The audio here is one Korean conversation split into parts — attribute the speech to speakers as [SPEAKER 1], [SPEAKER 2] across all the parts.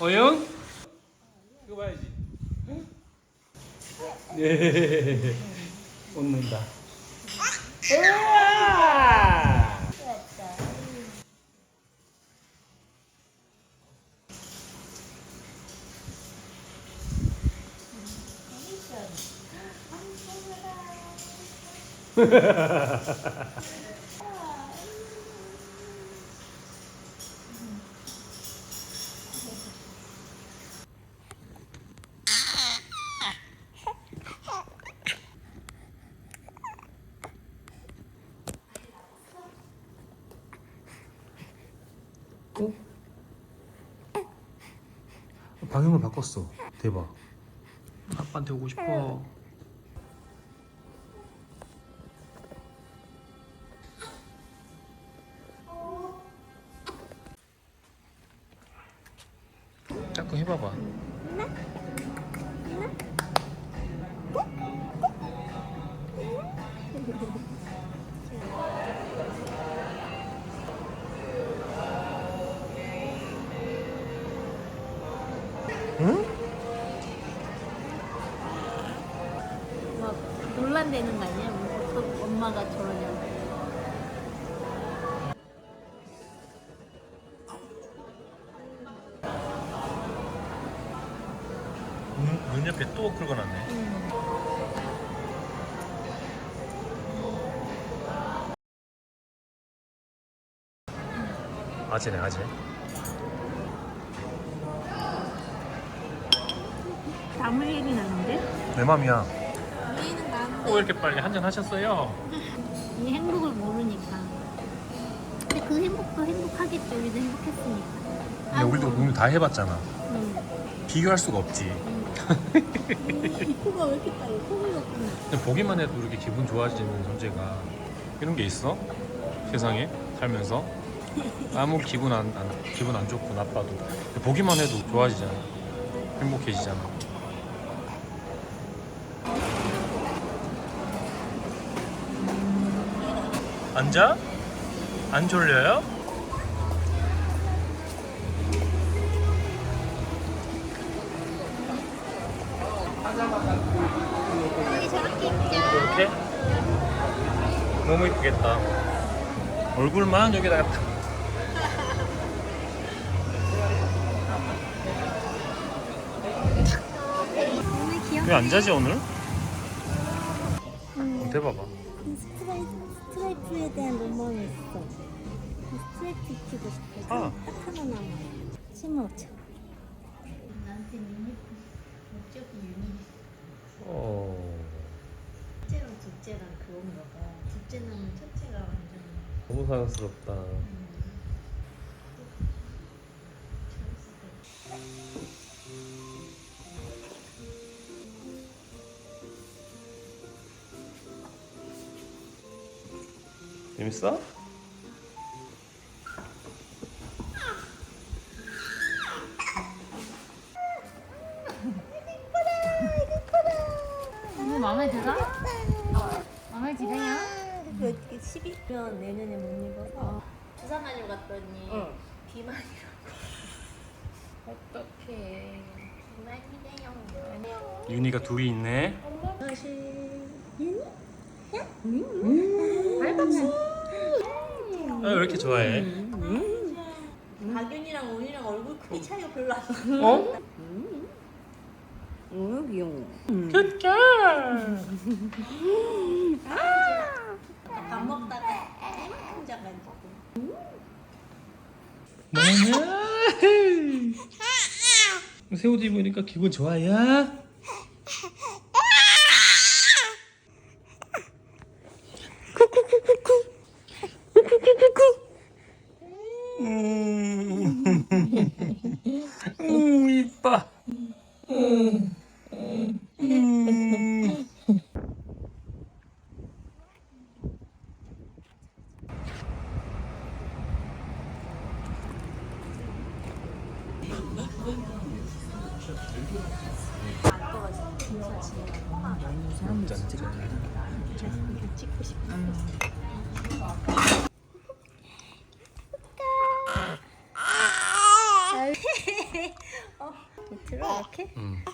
[SPEAKER 1] 어영? 이거 봐야지. 네. 웃는다. 으아! 방향을 바꿨어. 대박. 아빠한테 오고 싶어. 눈, 눈 옆에 또 긁어놨네. 아재네 아재.
[SPEAKER 2] 남을 얘기 나는데?
[SPEAKER 1] 내 맘이야.
[SPEAKER 2] 우리는 나는데
[SPEAKER 1] 또 이렇게 빨리 한잔 하셨어요?
[SPEAKER 2] 이 행복을 모르니까. 근데 그 행복도 행복하겠지. 우리도 행복했으니까.
[SPEAKER 1] 근데 우리도 오늘 다 해봤잖아.
[SPEAKER 2] 응.
[SPEAKER 1] 비교할 수가 없지.
[SPEAKER 2] 코가 왜 이렇게 코를 넣구나.
[SPEAKER 1] 근데 보기만 해도 이렇게 기분 좋아지는 존재가 이런 게 있어? 세상에 살면서 아무 기분 안, 안 기분 안 좋고 나빠도 보기만 해도 좋아지잖아. 행복해지잖아. 앉아? 안 졸려요? 이렇게? 너무 이쁘겠다. 얼굴만 여기다가 탁. 왜 안 자지 오늘? 어, 대봐봐.
[SPEAKER 2] 스트라이프, 스트라이프에 대한 로망이 있어. 그 스트라이프 입히고 싶어.
[SPEAKER 1] 아.
[SPEAKER 2] 딱 하나 남아. 심어줘. 나한테 유니 목적이 유니.
[SPEAKER 1] 어,
[SPEAKER 2] 첫째랑 둘째랑 그건가 나면 첫째가 완전.
[SPEAKER 1] 너무 사랑스럽다. 재밌어?
[SPEAKER 2] 이거 마음에 들어? 마음에 들어요? 그 12년 내년에 못 입어서 부산 다녀 갔더니 비만이라고. 어떡해. 비만이래요.
[SPEAKER 1] 윤희가 둘이 있네.
[SPEAKER 2] 다시 윤이? 음. 알박수.
[SPEAKER 1] 아, 왜 이렇게 좋아해?
[SPEAKER 2] 박윤이랑 온이랑 얼굴 크기 차이가 별로 안 나.
[SPEAKER 1] 어?
[SPEAKER 3] 너무 귀여워.
[SPEAKER 2] 밥 먹다가 혼자가지고.
[SPEAKER 1] 뭐냐? 새옷 입으니까 기분 좋아요? 음, 음,
[SPEAKER 2] 찍고 싶어.
[SPEAKER 3] 밑으로 이렇게.
[SPEAKER 1] 응.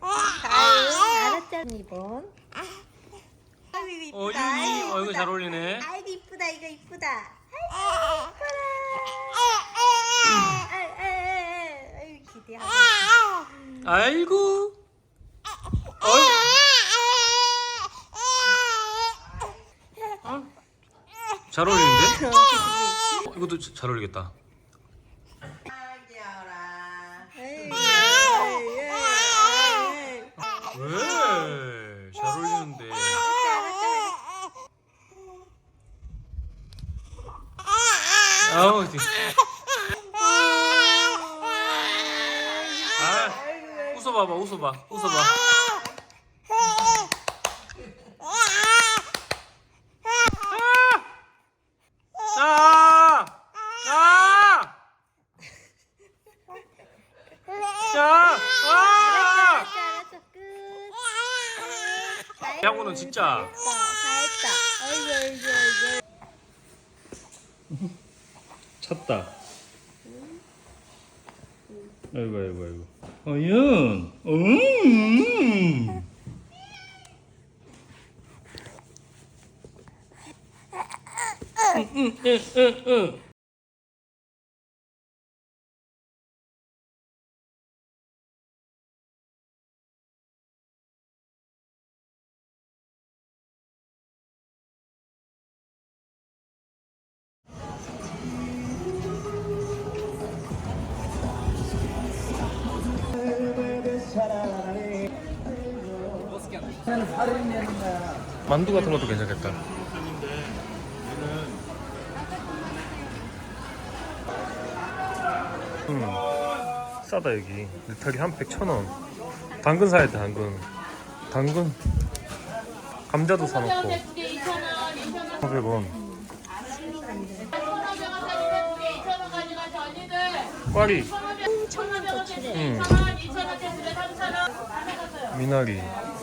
[SPEAKER 3] 아유, 알았잖아. 2번. 아이고
[SPEAKER 1] 어,
[SPEAKER 3] 이쁘다.
[SPEAKER 1] 어, 이거 잘 어울리네.
[SPEAKER 3] 아이고 이쁘다. 이거 이쁘다. 아이고 이뻐라. 아이, 아이, 아이, 기대하고.
[SPEAKER 1] 아이고. 어이. 어? 잘 어울리는데? 어, 이것도 자- 잘 어울리겠다. 왜? 잘 어울리는데. 아우, 지- 아, 웃어봐봐, 웃어봐, 웃어봐. 아! 아! 자! 아!
[SPEAKER 3] 알았어, 알았어. 끝.
[SPEAKER 1] 양호는 진짜.
[SPEAKER 3] 다 했다. 아이고, 아이고, 아이고.
[SPEAKER 1] 찼다. 아이고 아이고 아이고. 어윤. 음. 만두 같은 것도 괜찮겠다. 음, 싸다 여기. 느타리 한 팩 천 원. 당근 사야 돼 당근. 당근. 감자도 사놓고. 400원. 꽈리.
[SPEAKER 3] 청양고추래.
[SPEAKER 1] 응. 미나리.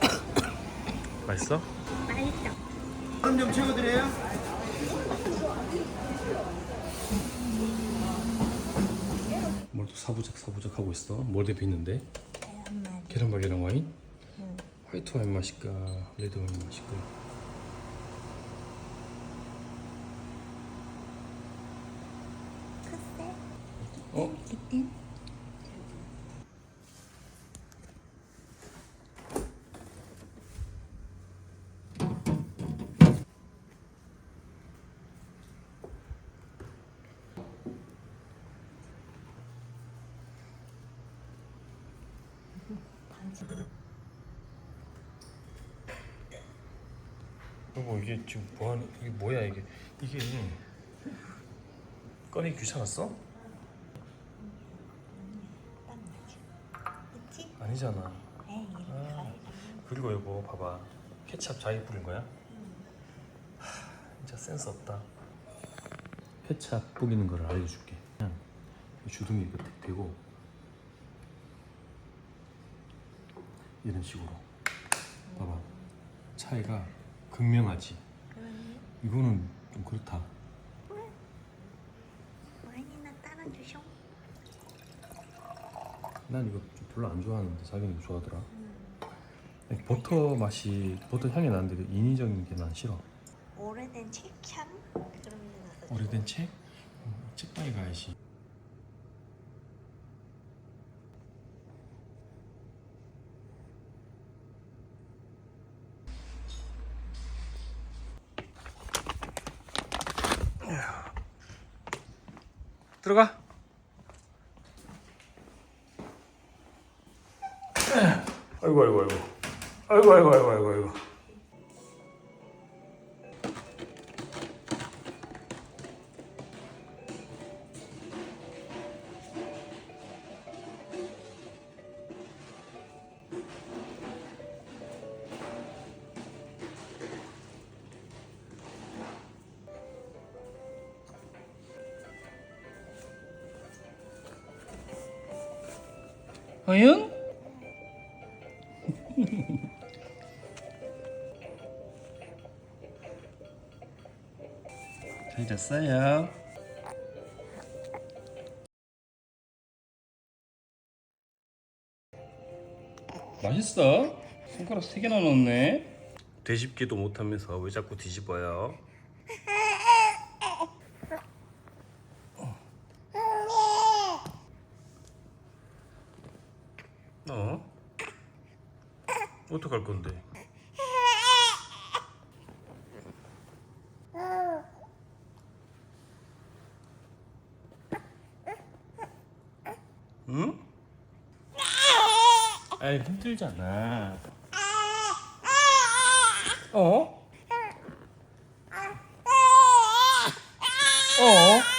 [SPEAKER 1] 맛있어?
[SPEAKER 3] 맛있다.
[SPEAKER 2] 얼음 좀 채워드려요?
[SPEAKER 1] 뭘 또 사부작 사부작 하고 있어? 뭘 대표 있는데? 계란말이랑 와인? 화이트 와인 마실까? 레드 와인?
[SPEAKER 3] 글쎄.
[SPEAKER 1] 어? 여보 이게 지금 뭐하는 이게 뭐야 이게? 이게 꺼내기 귀찮았어? 아니잖아. 아, 그리고 여보 봐봐. 케찹 자기 뿌린 거야? 하, 진짜 센스 없다. 케찹 뿌리는 걸 알려줄게. 그냥 이 주둥이 이렇게 대고 이런 식으로 봐봐 차이가 극명하지. 이거는 좀 그렇다
[SPEAKER 3] 와인이나.
[SPEAKER 1] 난 이거 좀 별로 안 좋아하는데 자기는 이거 좋아하더라 버터 맛이 버터 향이 나는데 인위적인 게 난 싫어
[SPEAKER 3] 오래된 책참? 그런 데 가서
[SPEAKER 1] 오래된 책? 음, 책방에 가야지. 들어가. 아이고 아이고 아이고. 아이고 아이고 아이고 아이고. 허윤? 잘 잤어요? 맛있어? 손가락 세 개나 넣었네 뒤집기도 못하면서 왜 자꾸 뒤집어요? 어? 어떡할 건데? 응? 아이 힘들잖아. 어? 어?